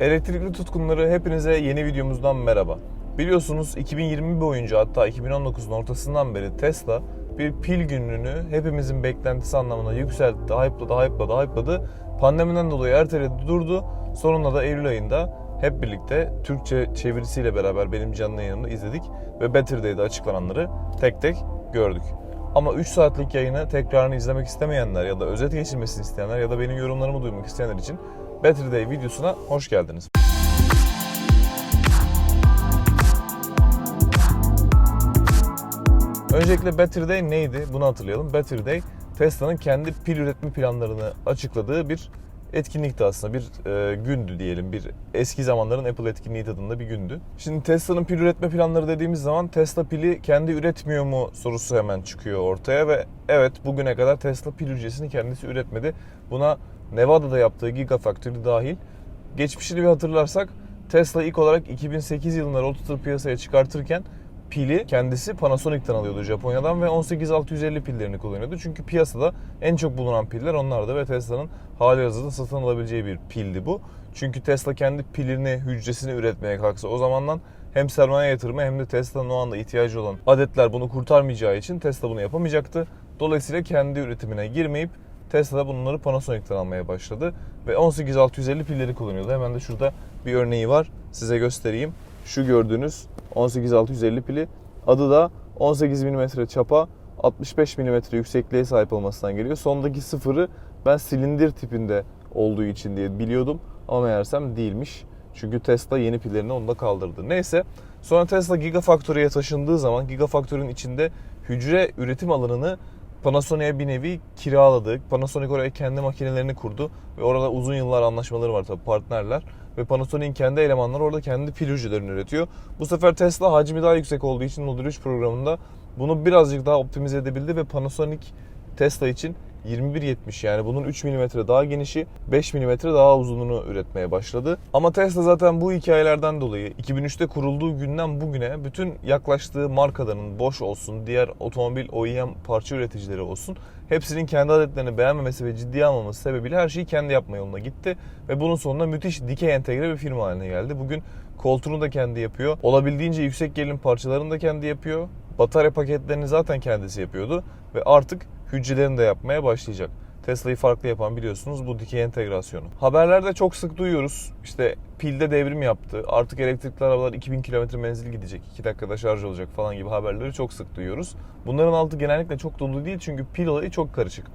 Elektrikli tutkunları hepinize yeni videomuzdan merhaba. Biliyorsunuz 2020 boyunca hatta 2019'un ortasından beri Tesla bir pil gününü hepimizin beklentisi anlamına yükseltti, hype'ladı, hype'ladı, hype'ladı. Pandemiden dolayı erteledi, durdu. Sonunda da Eylül ayında hep birlikte Türkçe çevirisiyle beraber benim canlı yayınımda izledik ve Better Day'de açıklananları tek tek gördük. Ama 3 saatlik yayını tekrarını izlemek istemeyenler ya da özet geçilmesini isteyenler ya da benim yorumlarımı duymak isteyenler için Better Day videosuna hoş geldiniz. Öncelikle Better Day neydi? Bunu hatırlayalım. Better Day Tesla'nın kendi pil üretme planlarını açıkladığı bir etkinlikti aslında. Bir e, gündü diyelim. Bir eski zamanların Apple etkinliği tadında bir gündü. Şimdi Tesla'nın pil üretme planları dediğimiz zaman Tesla pili kendi üretmiyor mu sorusu hemen çıkıyor ortaya ve evet bugüne kadar Tesla pil hücresini kendisi üretmedi. Buna Nevada'da yaptığı Gigafactory dahil. Geçmişini bir hatırlarsak Tesla ilk olarak 2008 yılında Roadster piyasaya çıkartırken pili kendisi Panasonic'ten alıyordu Japonya'dan ve 18650 pillerini kullanıyordu. Çünkü piyasada en çok bulunan piller onlardı ve Tesla'nın hali hazırda satın alabileceği bir pildi bu. Çünkü Tesla kendi pilini, hücresini üretmeye kalksa o zamandan hem sermaye yatırımı hem de Tesla'nın o anda ihtiyacı olan adetler bunu kurtarmayacağı için Tesla bunu yapamayacaktı. Dolayısıyla kendi üretimine girmeyip Tesla bunları Panasonic'ten almaya başladı ve 18650 pilleri kullanıyordu. Hemen de şurada bir örneği var. Size göstereyim. Şu gördüğünüz 18650 pili. Adı da 18 mm çapa, 65 mm yüksekliğe sahip olmasından geliyor. Sondaki sıfırı ben silindir tipinde olduğu için diye biliyordum ama meğersem değilmiş. Çünkü Tesla yeni pillerini onda kaldırdı. Neyse sonra Tesla Gigafactory'e taşındığı zaman Gigafactory'nin içinde hücre üretim alanını Panasonic'e bir nevi kiraladı. Panasonic oraya kendi makinelerini kurdu ve orada uzun yıllar anlaşmaları var tabii partnerler ve Panasonic'in kendi elemanları orada kendi pil hücrelerini üretiyor. Bu sefer Tesla hacmi daha yüksek olduğu için Model 3 programında bunu birazcık daha optimize edebildi ve Panasonic Tesla için 21.70 yani bunun 3 mm daha genişi 5 mm daha uzunluğunu üretmeye başladı. Ama Tesla zaten bu hikayelerden dolayı 2003'te kurulduğu günden bugüne bütün yaklaştığı markaların Bosch olsun, diğer otomobil OEM parça üreticileri olsun hepsinin kendi adetlerini beğenmemesi ve ciddiye almaması sebebiyle her şeyi kendi yapma yoluna gitti. Ve bunun sonunda müthiş dikey entegre bir firma haline geldi. Bugün koltuğunu da kendi yapıyor. Olabildiğince yüksek gerilim parçalarını da kendi yapıyor. Batarya paketlerini zaten kendisi yapıyordu. Ve artık hücrelerini de yapmaya başlayacak. Tesla'yı farklı yapan biliyorsunuz bu dikey entegrasyonu. Haberlerde çok sık duyuyoruz. İşte pilde devrim yaptı. Artık elektrikli arabalar 2000 km menzil gidecek. 2 dakikada şarj olacak falan gibi haberleri çok sık duyuyoruz. Bunların altı genellikle çok dolu değil çünkü pil olayı çok karışık.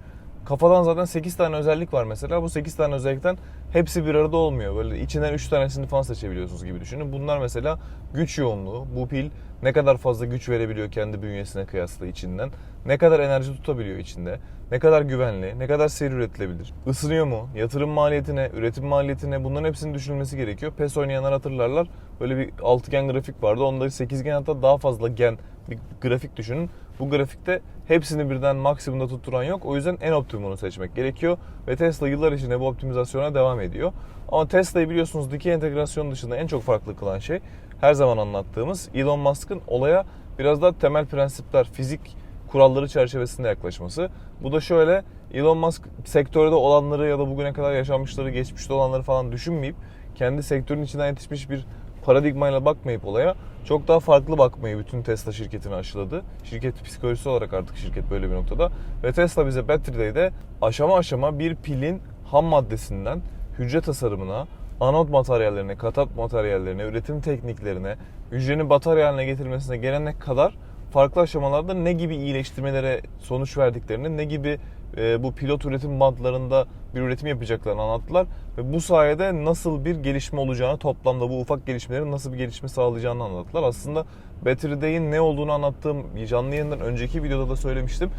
Kafadan zaten 8 tane özellik var mesela. Bu 8 tane özellikten hepsi bir arada olmuyor. Böyle içinden 3 tanesini falan seçebiliyorsunuz gibi düşünün. Bunlar mesela güç yoğunluğu. Bu pil ne kadar fazla güç verebiliyor kendi bünyesine kıyasla içinden. Ne kadar enerji tutabiliyor içinde. Ne kadar güvenli, ne kadar seri üretilebilir. Isınıyor mu? Yatırım maliyetine, üretim maliyetine bunların hepsinin düşünülmesi gerekiyor. PES oynayanlar hatırlarlar. Böyle bir altıgen grafik vardı. Onda 8 gen hatta daha fazla gen bir grafik düşünün. Bu grafikte hepsini birden maksimumda tutturan yok. O yüzden en optimumunu seçmek gerekiyor. Ve Tesla yıllar içinde bu optimizasyona devam ediyor. Ama Tesla'yı biliyorsunuz dikey entegrasyon dışında en çok farklı kılan şey her zaman anlattığımız Elon Musk'ın olaya biraz daha temel prensipler, fizik kuralları çerçevesinde yaklaşması. Bu da şöyle Elon Musk sektörde olanları ya da bugüne kadar yaşanmışları, geçmişte olanları falan düşünmeyip kendi sektörün içinden yetişmiş bir paradigmayla bakmayıp olaya çok daha farklı bakmayı bütün Tesla şirketine aşıladı. Şirket psikolojisi olarak artık şirket böyle bir noktada. Ve Tesla bize Battery Day'de aşama aşama bir pilin ham maddesinden hücre tasarımına, anot materyallerine, katat materyallerine, üretim tekniklerine, hücrenin batarya haline getirmesine gelene kadar farklı aşamalarda ne gibi iyileştirmelere sonuç verdiklerini, ne gibi e, bu pilot üretim bantlarında bir üretim yapacaklarını anlattılar. Ve bu sayede nasıl bir gelişme olacağını, toplamda bu ufak gelişmelerin nasıl bir gelişme sağlayacağını anlattılar. Aslında Battery Day'in ne olduğunu anlattığım canlı yayından önceki videoda da söylemiştim.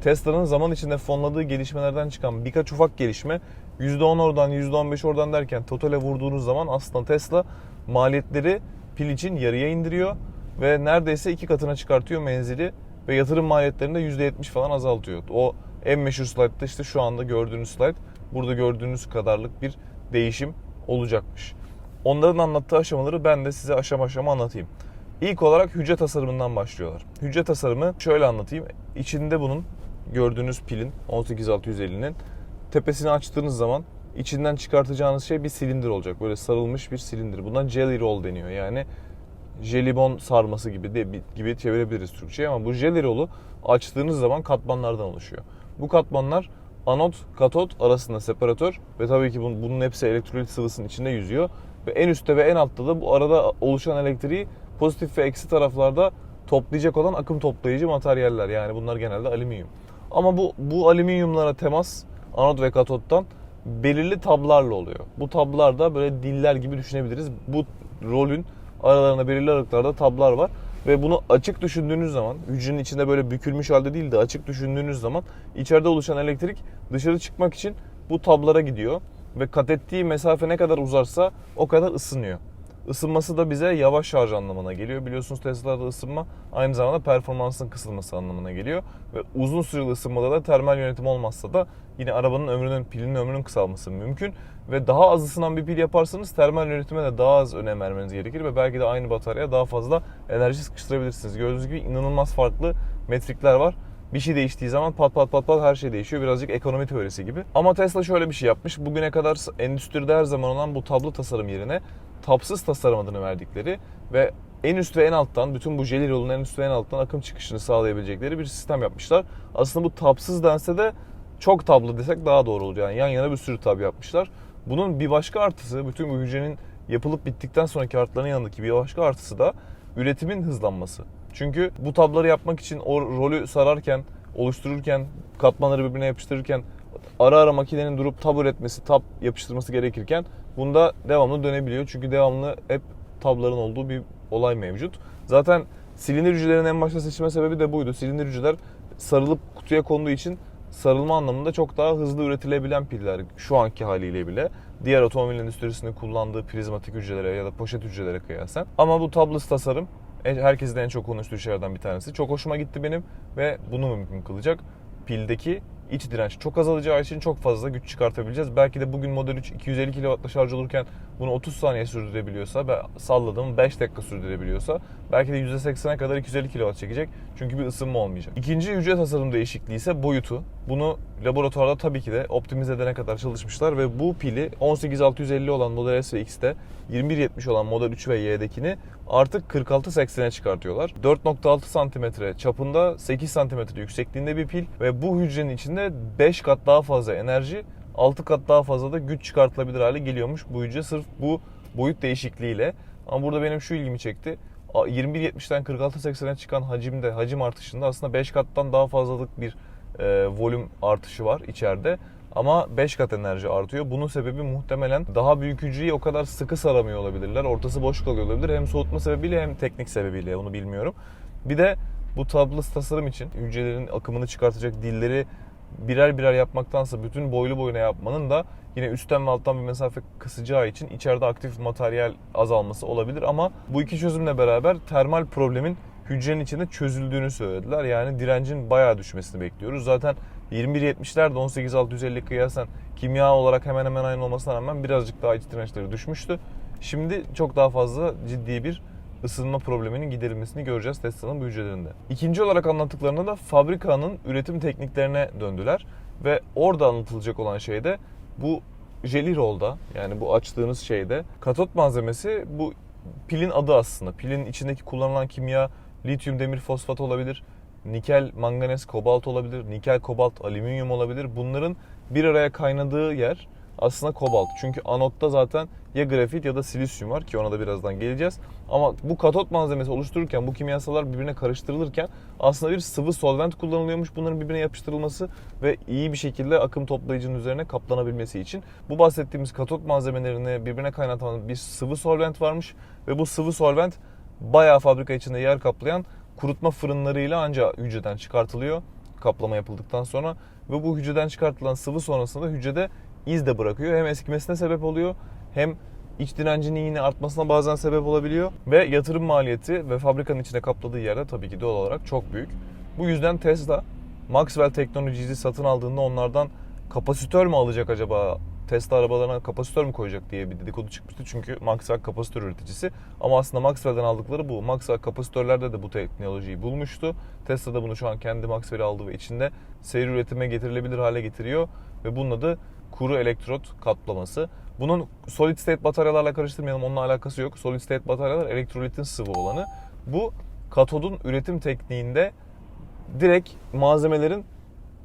Tesla'nın zaman içinde fonladığı gelişmelerden çıkan birkaç ufak gelişme %10 oradan %15 oradan derken totale vurduğunuz zaman aslında Tesla maliyetleri pil için yarıya indiriyor ve neredeyse iki katına çıkartıyor menzili ve yatırım maliyetlerini de %70 falan azaltıyor. O en meşhur slide'da işte şu anda gördüğünüz slide burada gördüğünüz kadarlık bir değişim olacakmış. Onların anlattığı aşamaları ben de size aşama aşama anlatayım. İlk olarak hücre tasarımından başlıyorlar. Hücre tasarımı şöyle anlatayım. İçinde bunun gördüğünüz pilin 18650'nin tepesini açtığınız zaman içinden çıkartacağınız şey bir silindir olacak. Böyle sarılmış bir silindir. Buna jelly roll deniyor. Yani jelibon sarması gibi de gibi çevirebiliriz Türkçe'ye ama bu roll'u açtığınız zaman katmanlardan oluşuyor. Bu katmanlar anot, katot arasında separatör ve tabii ki bunun, bunun hepsi elektrolit sıvısının içinde yüzüyor. Ve en üstte ve en altta da bu arada oluşan elektriği pozitif ve eksi taraflarda toplayacak olan akım toplayıcı materyaller. Yani bunlar genelde alüminyum. Ama bu bu alüminyumlara temas anot ve katottan belirli tablarla oluyor. Bu tablar da böyle diller gibi düşünebiliriz. Bu rolün aralarında belirli aralıklarda tablar var. Ve bunu açık düşündüğünüz zaman, hücrenin içinde böyle bükülmüş halde değil de açık düşündüğünüz zaman içeride oluşan elektrik dışarı çıkmak için bu tablara gidiyor. Ve kat ettiği mesafe ne kadar uzarsa o kadar ısınıyor. Isınması da bize yavaş şarj anlamına geliyor. Biliyorsunuz Tesla'da ısınma aynı zamanda performansın kısılması anlamına geliyor. Ve uzun süreli ısınmada da termal yönetim olmazsa da yine arabanın ömrünün, pilinin ömrünün kısalması mümkün. Ve daha az ısınan bir pil yaparsanız termal yönetime de daha az önem vermeniz gerekir ve belki de aynı bataryaya daha fazla enerji sıkıştırabilirsiniz. Gördüğünüz gibi inanılmaz farklı metrikler var. Bir şey değiştiği zaman pat pat pat pat her şey değişiyor. Birazcık ekonomi teorisi gibi. Ama Tesla şöyle bir şey yapmış. Bugüne kadar endüstride her zaman olan bu tablo tasarım yerine tapsız tasarım adını verdikleri ve en üst ve en alttan bütün bu jelly roll'un en üst ve en alttan akım çıkışını sağlayabilecekleri bir sistem yapmışlar. Aslında bu tapsız dense de çok tablo desek daha doğru olur. Yani yan yana bir sürü tab yapmışlar. Bunun bir başka artısı bütün bu hücrenin yapılıp bittikten sonraki artıların yanındaki bir başka artısı da üretimin hızlanması. Çünkü bu tabları yapmak için o rolü sararken, oluştururken, katmanları birbirine yapıştırırken ara ara makinenin durup tab üretmesi, tab yapıştırması gerekirken bunda devamlı dönebiliyor. Çünkü devamlı hep tabların olduğu bir olay mevcut. Zaten silindir hücrelerin en başta seçilme sebebi de buydu. Silindir hücreler sarılıp kutuya konduğu için sarılma anlamında çok daha hızlı üretilebilen piller şu anki haliyle bile diğer otomobil endüstrisinin kullandığı prizmatik hücrelere ya da poşet hücrelere kıyasen. Ama bu tabless tasarım herkesin en çok konuştuğu şeylerden bir tanesi. Çok hoşuma gitti benim ve bunu mümkün kılacak. Pildeki iç direnç çok azalacağı için çok fazla güç çıkartabileceğiz. Belki de bugün Model 3 250 kW'la şarj olurken bunu 30 saniye sürdürebiliyorsa ve salladım 5 dakika sürdürebiliyorsa belki de %80'e kadar 250 kW çekecek. Çünkü bir ısınma olmayacak. İkinci hücre tasarım değişikliği ise boyutu. Bunu laboratuvarda tabii ki de optimize edene kadar çalışmışlar ve bu pili 18650 olan Model S ve X'te 2170 olan Model 3 ve Y'dekini artık 46-80'e çıkartıyorlar. 4.6 cm çapında 8 cm yüksekliğinde bir pil ve bu hücrenin içinde 5 kat daha fazla enerji 6 kat daha fazla da güç çıkartılabilir hale geliyormuş bu hücre sırf bu boyut değişikliğiyle. Ama burada benim şu ilgimi çekti. 21.70'den 46.80'e çıkan hacimde, hacim artışında aslında 5 kattan daha fazlalık bir e, volüm artışı var içeride. Ama 5 kat enerji artıyor. Bunun sebebi muhtemelen daha büyük hücreyi o kadar sıkı saramıyor olabilirler. Ortası boş kalıyor olabilir. Hem soğutma sebebiyle hem teknik sebebiyle onu bilmiyorum. Bir de bu tabless tasarım için hücrelerin akımını çıkartacak dilleri birer birer yapmaktansa bütün boylu boyuna yapmanın da yine üstten ve alttan bir mesafe kısacağı için içeride aktif materyal azalması olabilir ama bu iki çözümle beraber termal problemin hücrenin içinde çözüldüğünü söylediler. Yani direncin bayağı düşmesini bekliyoruz. Zaten 21.70'ler de 18650 kıyasen kimya olarak hemen hemen aynı olmasına rağmen birazcık daha iç dirençleri düşmüştü. Şimdi çok daha fazla ciddi bir ısınma probleminin giderilmesini göreceğiz Tesla'nın bu hücrelerinde. İkinci olarak anlattıklarında da fabrikanın üretim tekniklerine döndüler ve orada anlatılacak olan şey de bu jelly roll'da yani bu açtığınız şeyde katot malzemesi bu pilin adı aslında. Pilin içindeki kullanılan kimya lityum demir fosfat olabilir, nikel manganez kobalt olabilir, nikel kobalt alüminyum olabilir. Bunların bir araya kaynadığı yer aslında kobalt. Çünkü anotta zaten ya grafit ya da silisyum var ki ona da birazdan geleceğiz. Ama bu katot malzemesi oluştururken bu kimyasallar birbirine karıştırılırken aslında bir sıvı solvent kullanılıyormuş bunların birbirine yapıştırılması ve iyi bir şekilde akım toplayıcının üzerine kaplanabilmesi için. Bu bahsettiğimiz katot malzemelerini birbirine kaynatan bir sıvı solvent varmış ve bu sıvı solvent bayağı fabrika içinde yer kaplayan kurutma fırınlarıyla ancak hücreden çıkartılıyor kaplama yapıldıktan sonra ve bu hücreden çıkartılan sıvı sonrasında hücrede iz de bırakıyor. Hem eskimesine sebep oluyor hem iç direncinin yine artmasına bazen sebep olabiliyor. Ve yatırım maliyeti ve fabrikanın içine kapladığı yerde tabii ki doğal olarak çok büyük. Bu yüzden Tesla Maxwell Technologies'i satın aldığında onlardan kapasitör mü alacak acaba? Tesla arabalarına kapasitör mü koyacak diye bir dedikodu çıkmıştı. Çünkü Maxwell kapasitör üreticisi. Ama aslında Maxwell'den aldıkları bu. Maxwell kapasitörlerde de bu teknolojiyi bulmuştu. Tesla da bunu şu an kendi Maxwell'i aldı ve içinde seri üretime getirilebilir hale getiriyor. Ve bunun adı kuru elektrot kaplaması. Bunun solid state bataryalarla karıştırmayalım. Onunla alakası yok. Solid state bataryalar elektrolitin sıvı olanı. Bu katodun üretim tekniğinde direkt malzemelerin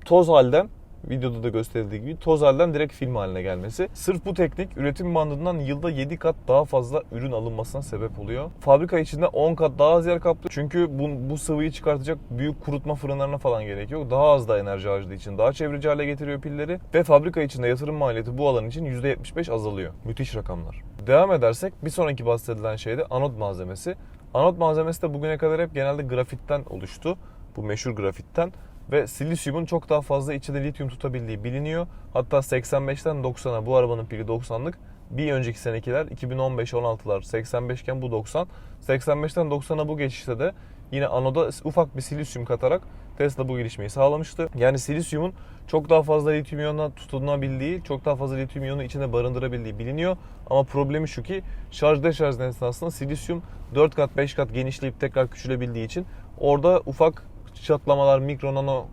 toz halden videoda da gösterildiği gibi toz halden direkt film haline gelmesi. Sırf bu teknik üretim bandından yılda 7 kat daha fazla ürün alınmasına sebep oluyor. Fabrika içinde 10 kat daha az yer kaplıyor. Çünkü bu, bu sıvıyı çıkartacak büyük kurutma fırınlarına falan gerek yok. Daha az da enerji harcadığı için daha çevreci hale getiriyor pilleri. Ve fabrika içinde yatırım maliyeti bu alan için %75 azalıyor. Müthiş rakamlar. Devam edersek bir sonraki bahsedilen şey de anot malzemesi. Anot malzemesi de bugüne kadar hep genelde grafitten oluştu. Bu meşhur grafitten ve silisyumun çok daha fazla içinde lityum tutabildiği biliniyor. Hatta 85'ten 90'a bu arabanın pili 90'lık. Bir önceki senekiler 2015-16'lar 85 iken bu 90. 85'ten 90'a bu geçişte de yine anoda ufak bir silisyum katarak Tesla bu gelişmeyi sağlamıştı. Yani silisyumun çok daha fazla lityum iyonuna tutunabildiği, çok daha fazla lityum iyonu içinde barındırabildiği biliniyor. Ama problemi şu ki şarj deşarj esnasında silisyum 4 kat 5 kat genişleyip tekrar küçülebildiği için orada ufak çatlamalar, mikro nano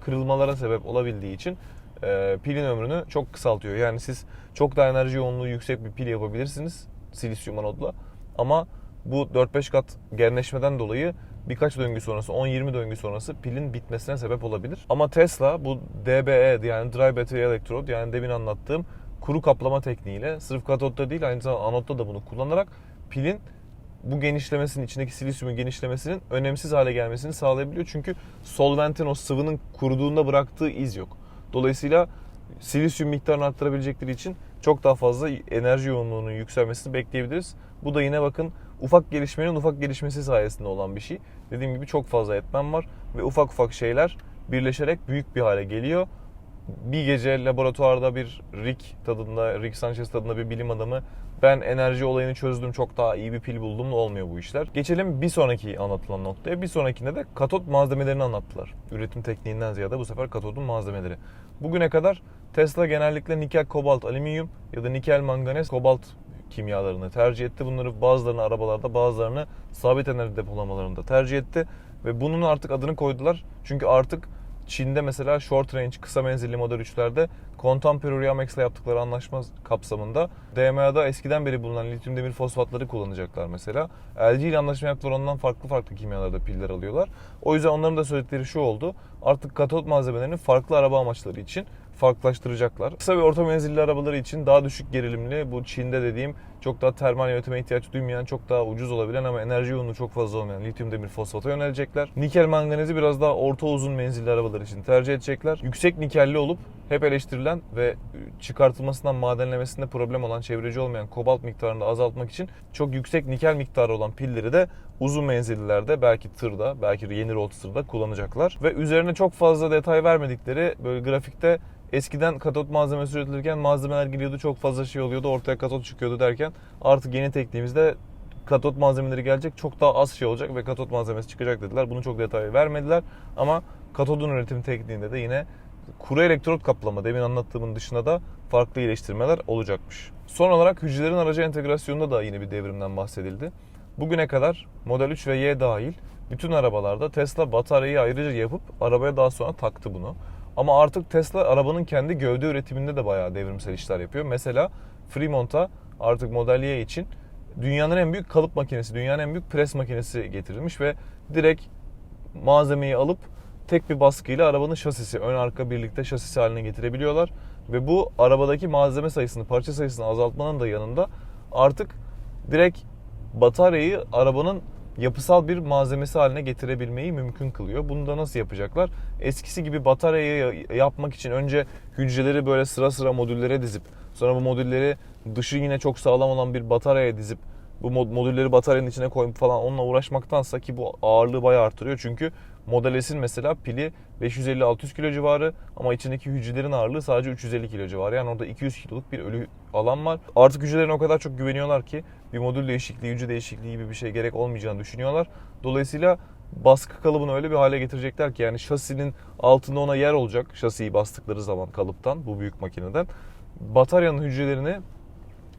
kırılmalara sebep olabildiği için e, pilin ömrünü çok kısaltıyor. Yani siz çok daha enerji yoğunluğu yüksek bir pil yapabilirsiniz silisyum anodla ama bu 4-5 kat genleşmeden dolayı birkaç döngü sonrası, 10-20 döngü sonrası pilin bitmesine sebep olabilir. Ama Tesla bu DBE yani Dry Battery Electrode yani demin anlattığım kuru kaplama tekniğiyle sırf katotta değil aynı zamanda anotta da bunu kullanarak pilin bu genişlemesinin, içindeki silisyumun genişlemesinin önemsiz hale gelmesini sağlayabiliyor. Çünkü solventin o sıvının kuruduğunda bıraktığı iz yok. Dolayısıyla silisyum miktarını arttırabilecekleri için çok daha fazla enerji yoğunluğunun yükselmesini bekleyebiliriz. Bu da yine bakın ufak gelişmenin ufak gelişmesi sayesinde olan bir şey. Dediğim gibi çok fazla etmen var ve ufak ufak şeyler birleşerek büyük bir hale geliyor. Bir gece laboratuvarda bir Rick tadında, Rick Sanchez tadında bir bilim adamı ben enerji olayını çözdüm çok daha iyi bir pil buldum olmuyor bu işler. Geçelim bir sonraki anlatılan noktaya. Bir sonrakinde de katot malzemelerini anlattılar. Üretim tekniğinden ziyade bu sefer katodun malzemeleri. Bugüne kadar Tesla genellikle nikel, kobalt, alüminyum ya da nikel, manganez, kobalt kimyalarını tercih etti. Bunları bazılarını arabalarda bazılarını sabit enerji depolamalarında tercih etti. Ve bunun artık adını koydular. Çünkü artık Çin'de mesela short range kısa menzilli Model 3'lerde Contemporary Amex'le yaptıkları anlaşma kapsamında DMA'da eskiden beri bulunan lityum demir fosfatları kullanacaklar mesela. LG ile anlaşma yaptılar ondan farklı farklı kimyalarda piller alıyorlar. O yüzden onların da söyledikleri şu oldu. Artık katot malzemelerini farklı araba amaçları için farklılaştıracaklar. Kısa ve orta menzilli arabaları için daha düşük gerilimli bu Çin'de dediğim çok daha termal yönetime ihtiyaç duymayan, çok daha ucuz olabilen ama enerji yoğunluğu çok fazla olmayan lityum demir fosfata yönelecekler. Nikel manganezi biraz daha orta uzun menzilli arabalar için tercih edecekler. Yüksek nikelli olup hep eleştirilen ve çıkartılmasından madenlemesinde problem olan çevreci olmayan kobalt miktarını azaltmak için çok yüksek nikel miktarı olan pilleri de uzun menzillilerde belki tırda, belki yeni roadster'da kullanacaklar. Ve üzerine çok fazla detay vermedikleri böyle grafikte Eskiden katot malzemesi üretilirken malzemeler geliyordu çok fazla şey oluyordu ortaya katot çıkıyordu derken artık yeni tekniğimizde katot malzemeleri gelecek çok daha az şey olacak ve katot malzemesi çıkacak dediler. Bunu çok detay vermediler ama katodun üretim tekniğinde de yine kuru elektrot kaplama demin anlattığımın dışında da farklı iyileştirmeler olacakmış. Son olarak hücrelerin araca entegrasyonunda da yine bir devrimden bahsedildi. Bugüne kadar Model 3 ve Y dahil bütün arabalarda Tesla bataryayı ayrıca yapıp arabaya daha sonra taktı bunu. Ama artık Tesla arabanın kendi gövde üretiminde de bayağı devrimsel işler yapıyor. Mesela Fremont'a artık Model Y için dünyanın en büyük kalıp makinesi, dünyanın en büyük pres makinesi getirilmiş ve direkt malzemeyi alıp tek bir baskıyla arabanın şasisi, ön arka birlikte şasisi haline getirebiliyorlar. Ve bu arabadaki malzeme sayısını, parça sayısını azaltmanın da yanında artık direkt bataryayı arabanın yapısal bir malzemesi haline getirebilmeyi mümkün kılıyor. Bunu da nasıl yapacaklar? Eskisi gibi bataryayı yapmak için önce hücreleri böyle sıra sıra modüllere dizip sonra bu modülleri dışı yine çok sağlam olan bir bataryaya dizip bu modülleri bataryanın içine koyup falan onunla uğraşmaktansa ki bu ağırlığı bayağı artırıyor. Çünkü Model S'in mesela pili 550-600 kilo civarı ama içindeki hücrelerin ağırlığı sadece 350 kilo civarı. Yani orada 200 kiloluk bir ölü alan var. Artık hücrelerine o kadar çok güveniyorlar ki bir modül değişikliği, hücre değişikliği gibi bir şey gerek olmayacağını düşünüyorlar. Dolayısıyla baskı kalıbını öyle bir hale getirecekler ki yani şasinin altında ona yer olacak şasiyi bastıkları zaman kalıptan bu büyük makineden. Bataryanın hücrelerini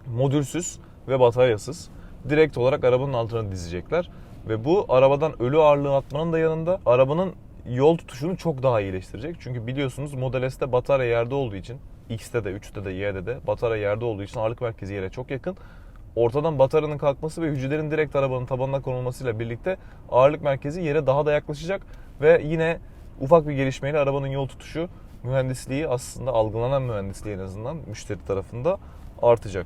modülsüz ve bataryasız direkt olarak arabanın altına dizecekler. Ve bu arabadan ölü ağırlığı atmanın da yanında arabanın yol tutuşunu çok daha iyileştirecek. Çünkü biliyorsunuz Model S'te batarya yerde olduğu için X'te de, 3'te de, Y'de de batarya yerde olduğu için ağırlık merkezi yere çok yakın. Ortadan bataryanın kalkması ve hücrelerin direkt arabanın tabanına konulmasıyla birlikte ağırlık merkezi yere daha da yaklaşacak ve yine ufak bir gelişmeyle arabanın yol tutuşu mühendisliği aslında algılanan mühendisliği en azından müşteri tarafında artacak.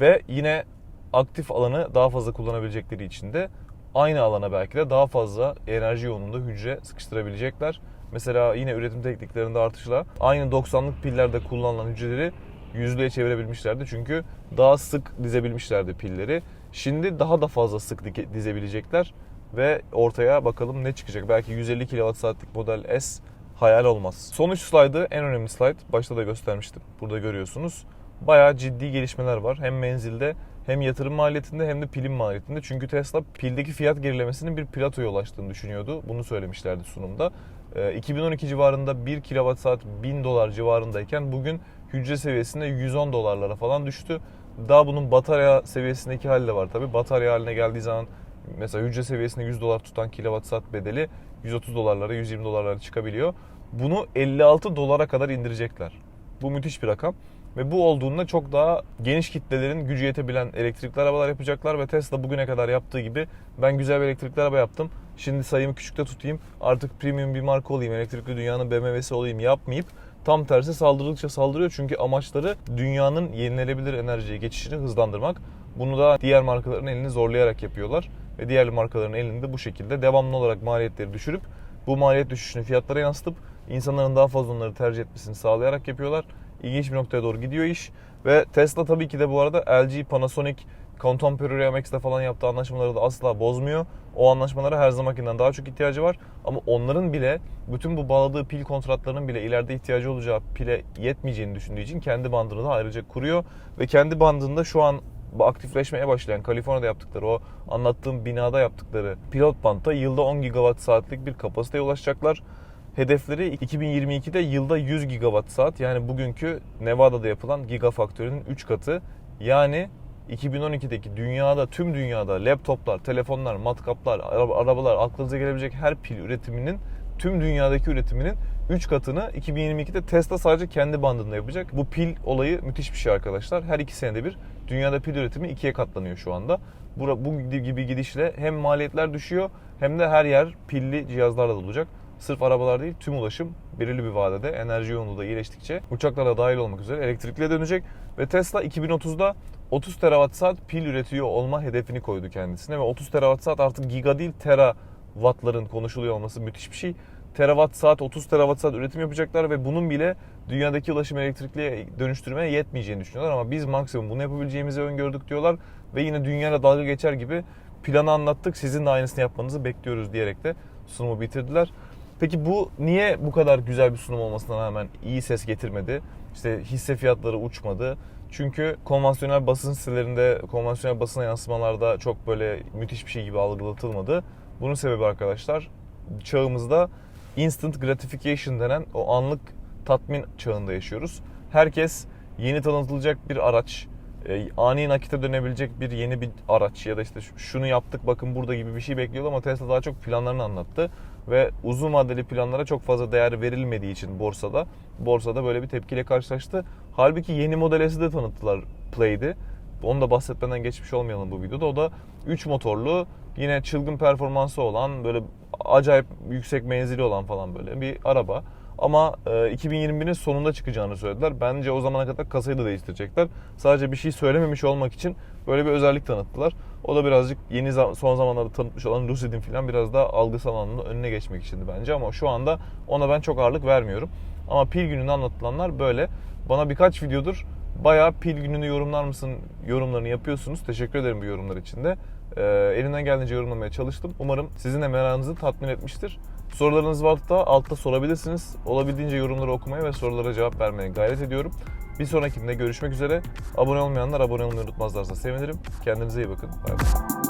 Ve yine aktif alanı daha fazla kullanabilecekleri için de aynı alana belki de daha fazla enerji yoğunluğunda hücre sıkıştırabilecekler. Mesela yine üretim tekniklerinde artışla aynı 90'lık pillerde kullanılan hücreleri yüzlüğe çevirebilmişlerdi. Çünkü daha sık dizebilmişlerdi pilleri. Şimdi daha da fazla sık dizebilecekler ve ortaya bakalım ne çıkacak. Belki 150 kWh'lik model S hayal olmaz. Son 3 slaydı en önemli slide. Başta da göstermiştim. Burada görüyorsunuz. Bayağı ciddi gelişmeler var. Hem menzilde hem yatırım maliyetinde hem de pilin maliyetinde. Çünkü Tesla pildeki fiyat gerilemesinin bir platoya ulaştığını düşünüyordu. Bunu söylemişlerdi sunumda. Ee, 2012 civarında 1 kWh 1000 dolar civarındayken bugün hücre seviyesinde 110 dolarlara falan düştü. Daha bunun batarya seviyesindeki hali de var tabi. Batarya haline geldiği zaman mesela hücre seviyesinde 100 dolar tutan kilowatt bedeli 130 dolarlara 120 dolarlara çıkabiliyor. Bunu 56 dolara kadar indirecekler. Bu müthiş bir rakam. Ve bu olduğunda çok daha geniş kitlelerin gücü yetebilen elektrikli arabalar yapacaklar ve Tesla bugüne kadar yaptığı gibi ben güzel bir elektrikli araba yaptım. Şimdi sayımı küçükte tutayım. Artık premium bir marka olayım. Elektrikli dünyanın BMW'si olayım yapmayıp tam tersi saldırdıkça saldırıyor. Çünkü amaçları dünyanın yenilenebilir enerjiye geçişini hızlandırmak. Bunu da diğer markaların elini zorlayarak yapıyorlar. Ve diğer markaların elinde bu şekilde devamlı olarak maliyetleri düşürüp bu maliyet düşüşünü fiyatlara yansıtıp insanların daha fazla onları tercih etmesini sağlayarak yapıyorlar. İlginç bir noktaya doğru gidiyor iş. Ve Tesla tabii ki de bu arada LG, Panasonic, Contemporary MX'de falan yaptığı anlaşmaları da asla bozmuyor. O anlaşmalara her zamankinden daha çok ihtiyacı var. Ama onların bile bütün bu bağladığı pil kontratlarının bile ileride ihtiyacı olacağı pile yetmeyeceğini düşündüğü için kendi bandını da ayrıca kuruyor. Ve kendi bandında şu an aktifleşmeye başlayan Kaliforniya'da yaptıkları o anlattığım binada yaptıkları pilot bantta yılda 10 gigawatt saatlik bir kapasiteye ulaşacaklar. Hedefleri 2022'de yılda 100 gigawatt saat yani bugünkü Nevada'da yapılan gigafaktörünün 3 katı. Yani 2012'deki dünyada tüm dünyada laptoplar, telefonlar, matkaplar, araba- arabalar aklınıza gelebilecek her pil üretiminin tüm dünyadaki üretiminin 3 katını 2022'de Tesla sadece kendi bandında yapacak. Bu pil olayı müthiş bir şey arkadaşlar. Her 2 senede bir dünyada pil üretimi ikiye katlanıyor şu anda. Bu gibi gidişle hem maliyetler düşüyor hem de her yer pilli cihazlarla dolacak. Sırf arabalar değil tüm ulaşım belirli bir vadede enerji yoğunluğu da iyileştikçe uçaklara dahil olmak üzere elektrikliye dönecek ve Tesla 2030'da 30 terawatt saat pil üretiyor olma hedefini koydu kendisine ve 30 terawatt saat artık giga değil tera wattların konuşuluyor olması müthiş bir şey. Terawatt saat 30 terawatt saat üretim yapacaklar ve bunun bile dünyadaki ulaşım elektrikliye dönüştürmeye yetmeyeceğini düşünüyorlar ama biz maksimum bunu yapabileceğimizi öngördük diyorlar ve yine dünyayla dalga geçer gibi planı anlattık sizin de aynısını yapmanızı bekliyoruz diyerek de sunumu bitirdiler. Peki bu niye bu kadar güzel bir sunum olmasına rağmen iyi ses getirmedi? İşte hisse fiyatları uçmadı. Çünkü konvansiyonel basın sitelerinde, konvansiyonel basına yansımalarda çok böyle müthiş bir şey gibi algılatılmadı. Bunun sebebi arkadaşlar çağımızda instant gratification denen o anlık tatmin çağında yaşıyoruz. Herkes yeni tanıtılacak bir araç, e, ani nakite dönebilecek bir yeni bir araç ya da işte şunu yaptık bakın burada gibi bir şey bekliyordu ama Tesla daha çok planlarını anlattı ve uzun vadeli planlara çok fazla değer verilmediği için borsada borsada böyle bir tepkiyle karşılaştı. Halbuki yeni Model S'i de tanıttılar Play'di. Onu da bahsetmeden geçmiş olmayalım bu videoda. O da 3 motorlu yine çılgın performansı olan böyle acayip yüksek menzili olan falan böyle bir araba. Ama e, 2021'in sonunda çıkacağını söylediler. Bence o zamana kadar kasayı da değiştirecekler. Sadece bir şey söylememiş olmak için böyle bir özellik tanıttılar. O da birazcık yeni son zamanlarda tanıtmış olan Lucid'in falan biraz daha algısal anlamda önüne geçmek içindi bence. Ama şu anda ona ben çok ağırlık vermiyorum. Ama pil gününde anlatılanlar böyle. Bana birkaç videodur bayağı pil gününü yorumlar mısın yorumlarını yapıyorsunuz. Teşekkür ederim bu yorumlar için de. Ee, elimden geldiğince yorumlamaya çalıştım. Umarım sizin de merakınızı tatmin etmiştir. Sorularınız varsa altta sorabilirsiniz. Olabildiğince yorumları okumaya ve sorulara cevap vermeye gayret ediyorum. Bir sonrakinde görüşmek üzere. Abone olmayanlar abone olmayı unutmazlarsa sevinirim. Kendinize iyi bakın. Bay bay.